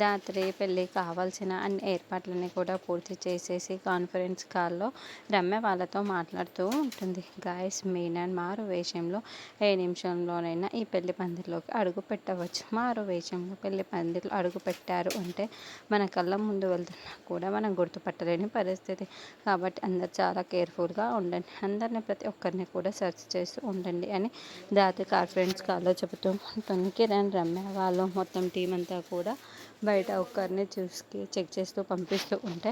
దాత్రి పెళ్ళి కావాల్సిన అన్ని ఏర్పాట్లన్నీ కూడా పూర్తి చేసేసి కాన్ఫరెన్స్ కాల్లో రమ్య వాళ్ళతో మాట్లాడుతూ ఉంటుంది. గాయస్ మీనన్ మారు వేషంలో ఏ నిమిషంలోనైనా ఈ పెళ్ళి పందిరిలోకి అడుగు పెట్టవచ్చు. మారు వేషంలో పెళ్ళి పందిరిలో అడుగు పెట్టారు అంటే మన కళ్ళ ముందు వెళ్తున్నా కూడా మనం గుర్తుపట్టలేని పరిస్థితి. కాబట్టి అందరు చాలా కేర్ఫుల్గా ఉండండి. అందరిని ప్రతి ఒక్కరిని కూడా సెర్చ్ చేస్తూ ఉండండి అని దాత కాన్ఫరెన్స్ కాల్లో చెబుతూ ఉంటుంది. కిరణ్ రమ్య వాళ్ళు మొత్తం టీం అంతా కూడా బయట ఒక్కరిని చూసి చెక్ చేస్తూ పంపిస్తూ ఉంటే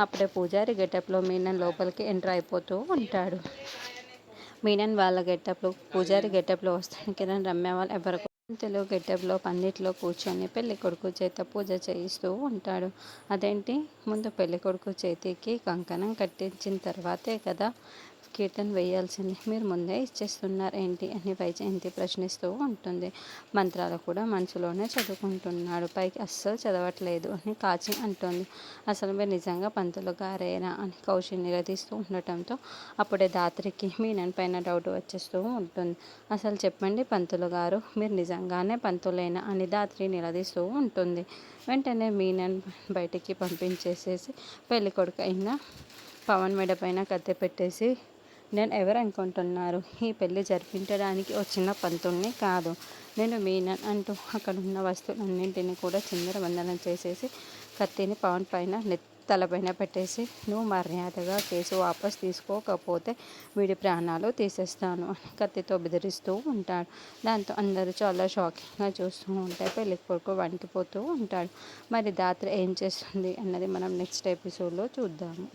అప్పుడే పూజారి గెటప్లో మీనన్ లోపలికి ఎంటర్ అయిపోతూ ఉంటాడు. మీనన్ వాళ్ళ గెటప్లో పూజారి గెటప్లో వస్తాను కిరణ్ రమ్య వాళ్ళు ఎవరు తెలుగు గెటప్లో పందిట్లో కూర్చొని పెళ్ళి కొడుకు చేత పూజ చేయిస్తూ ఉంటాడు. అదేంటి? ముందు పెళ్ళి కొడుకు చేతికి కంకణం కట్టించిన తర్వాతే కదా కీర్తన్ వేయాల్సింది. మీరు ముందే ఇచ్చేస్తున్నారు ఏంటి అని వైజయంతి ప్రశ్నిస్తూ ఉంటుంది. మంత్రాలు కూడా మనసులోనే చదువుకుంటున్నాడు. పైకి అస్సలు చదవట్లేదు అని కాచి అంటుంది. అసలు మీరు నిజంగా పంతులు గారేనా? అని కౌశి నిలదీస్తూ ఉండటంతో అప్పుడే దాత్రికి మీనన్ పైన డౌట్ వచ్చేస్తూ ఉంటుంది. అసలు చెప్పండి పంతులు గారు మీరు నిజంగానే పంతులేనా? అని దాత్రి నిలదీస్తూ ఉంటుంది. వెంటనే మీనన్ బయటికి పంపించేసేసి పెళ్ళి కొడుకు పవన్ మెడ పైన కత్తి పెట్టేసి నేను ఎవరు అనుకుంటున్నారు? ఈ పెళ్ళి జరిపించడానికి వచ్చిన పంతుల్ని కాదు. నేను మీనన్ అంటూ అక్కడ ఉన్న వస్తువులన్నింటినీ కూడా చిందరవందనం చేసేసి కత్తిని పవన్ పైన తలపైన పెట్టేసి నువ్వు మర్యాదగా కేసు వాపస్ తీసుకోకపోతే వీడి ప్రాణాలు తీసేస్తాను అని కత్తితో బెదిరిస్తూ ఉంటాడు. దాంతో అందరూ చాలా షాకింగ్గా చూస్తూ ఉంటే పెళ్ళి కొడుకు వణికిపోతూ ఉంటాడు. మరి దాత్ర ఏం చేస్తుంది అన్నది మనం నెక్స్ట్ ఎపిసోడ్లో చూద్దాము.